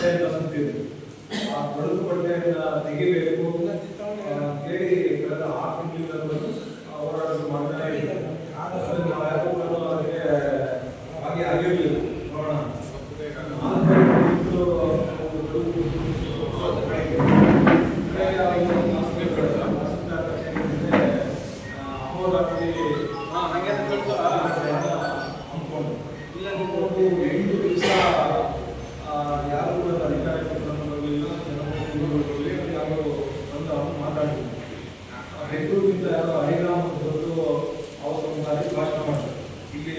ಅಂತ ಅಂತಿದೆ ಆ ಬಡದು ಬಟ್ಟೆಯನ್ನು ತೆಗಿಬೇಕು ಕೇಳಿ ಕಳೆದ ಆರು ತಿಂಗಳಿಂದ ಬಂದು ಹೋರಾಟ ಮಾಡ್ತಾ ಇದ್ದಾರೆ ನಾವ್ಯಾರು ಅದಕ್ಕೆ ಹಾಗೆ ಆಗಿರಲಿಲ್ಲ. ನೋಡೋಣ. ಅಂದ್ಕೊಂಡು ಇಲ್ಲ ಎಂಟು ದಿವಸ ಅವರು ಬಂದು ಅವನು ಮಾತಾಡಿದ್ರು. ಬೆಂಗಳೂರಿನಿಂದ ಯಾರೋ ಹರಿರಾಮ್ ಬಂದು ಅವರು ಭಾಷಣ ಮಾಡಿದ್ರು. ಇಲ್ಲಿ